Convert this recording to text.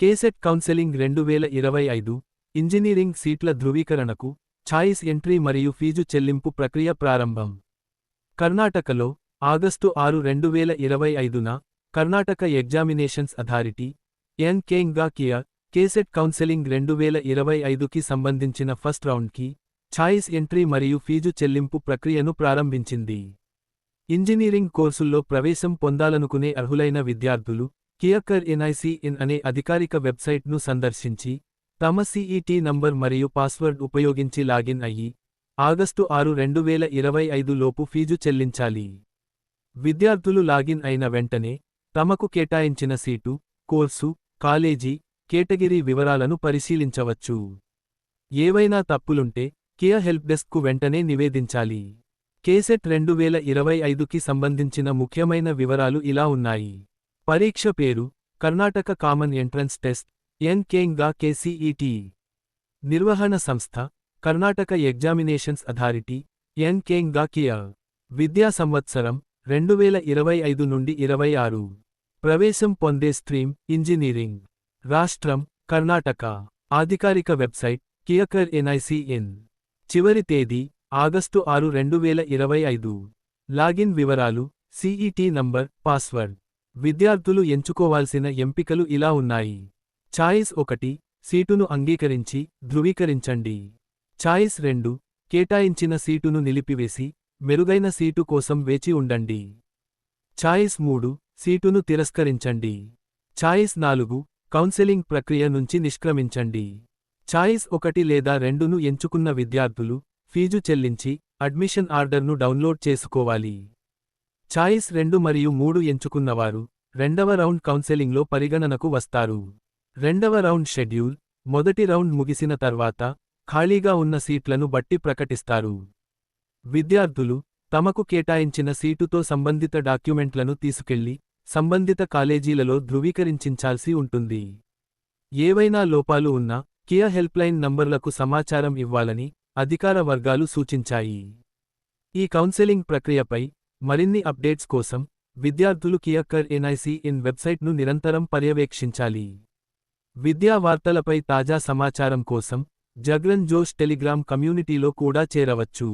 Cassette counselling రెండు వేల ఇరవై ఐదు ఇంజనీరింగ్ సీట్ల ధృవీకరణకు ఛాయిస్ ఎంట్రీ మరియు ఫీజు చెల్లింపు ప్రక్రియ ప్రారంభం. కర్ణాటకలో ఆగస్టు ఆరు రెండు వేల ఇరవై ఐదున కర్ణాటక ఎగ్జామినేషన్స్ అథారిటీ ఎన్ కేంగ్గా కియా కేసెట్ కౌన్సెలింగ్ రెండు వేల ఇరవై ఐదుకి సంబంధించిన ఫస్ట్ రౌండ్కి ఛాయిస్ ఎంట్రీ మరియు ఫీజు చెల్లింపు ప్రక్రియను ప్రారంభించింది. ఇంజనీరింగ్ కోర్సుల్లో ప్రవేశం పొందాలనుకునే అర్హులైన విద్యార్థులు కియకర్ ఎన్ఐసి ఇన్ అనే అధికారిక వెబ్సైట్ను సందర్శించి తమ సిఈటి నంబర్ మరియు పాస్వర్డ్ ఉపయోగించి లాగిన్ అయ్యి ఆగస్టు ఆరు రెండు వేల ఇరవై ఐదు లోపు ఫీజు చెల్లించాలి. విద్యార్థులు లాగిన్ అయిన వెంటనే తమకు కేటాయించిన సీటు కోర్సు కాలేజీ కేటగిరీ వివరాలను పరిశీలించవచ్చు. ఏవైనా తప్పులుంటే కియా హెల్ప్ డెస్క్కు వెంటనే నివేదించాలి. కేసెట్ రెండు వేల ఇరవై ఐదుకి సంబంధించిన ముఖ్యమైన వివరాలు ఇలా ఉన్నాయి. పరీక్ష పేరు కర్ణాటక కామన్ ఎంట్రన్స్ టెస్ట్ ఎన్. కేంగ్గా కేసీఈటీ నిర్వహణ సంస్థ కర్ణాటక ఎగ్జామినేషన్స్ అథారిటీ ఎన్. కేంగ్గా కియా విద్యా సంవత్సరం రెండు వేల ఇరవై ఐదు నుండి ఇరవై ఆరు. ప్రవేశం పొందే స్ట్రీమ్ ఇంజనీరింగ్. రాష్ట్రం కర్ణాటక. అధికారిక వెబ్సైట్ కియకర్ ఎన్ఐసిఎన్ చివరి తేదీ ఆగస్టు ఆరు రెండు వేల ఇరవై ఐదు. లాగిన్ వివరాలు సిఈటి నంబర్ పాస్వర్డ్. విద్యార్థులు ఎంచుకోవాల్సిన ఎంపికలు ఇలా ఉన్నాయి. ఛాయిస్ ఒకటి సీటును అంగీకరించి ధృవీకరించండి. ఛాయిస్ రెండు కేటాయించిన సీటును నిలిపివేసి మెరుగైన సీటు కోసం వేచి ఉండండి. ఛాయిస్ మూడు సీటును తిరస్కరించండి. ఛాయిస్ నాలుగు కౌన్సెలింగ్ ప్రక్రియ నుంచి నిష్క్రమించండి. ఛాయిస్ ఒకటి లేదా రెండును ఎంచుకున్న విద్యార్థులు ఫీజు చెల్లించి అడ్మిషన్ ఆర్డర్ను డౌన్లోడ్ చేసుకోవాలి. ఛాయిస్ రెండు మరియు మూడు ఎంచుకున్నవారు రెండవ రౌండ్ కౌన్సెలింగ్లో పరిగణనకు వస్తారు. రెండవ రౌండ్ షెడ్యూల్ మొదటి రౌండ్ ముగిసిన తర్వాత ఖాళీగా ఉన్న సీట్లను బట్టి ప్రకటిస్తారు. విద్యార్థులు తమకు కేటాయించిన సీటుతో సంబంధిత డాక్యుమెంట్లను తీసుకెళ్ళి సంబంధిత కాలేజీలలో ధృవీకరించించాల్సి ఉంటుంది. ఏవైనా లోపాలు ఉన్నా కియా హెల్ప్లైన్ నంబర్లకు సమాచారం ఇవ్వాలని అధికార వర్గాలు సూచించాయి. ఈ కౌన్సెలింగ్ ప్రక్రియపై మరిన్ని అప్డేట్స్ కోసం విద్యార్థులు కియక్కర్ ఎన్ఐసి ఇన్ వెబ్సైట్ను నిరంతరం పర్యవేక్షించాలి. విద్యా వార్తలపై తాజా సమాచారం కోసం జగ్రన్ జోష్ టెలిగ్రామ్ కమ్యూనిటీలో కూడా చేరవచ్చు.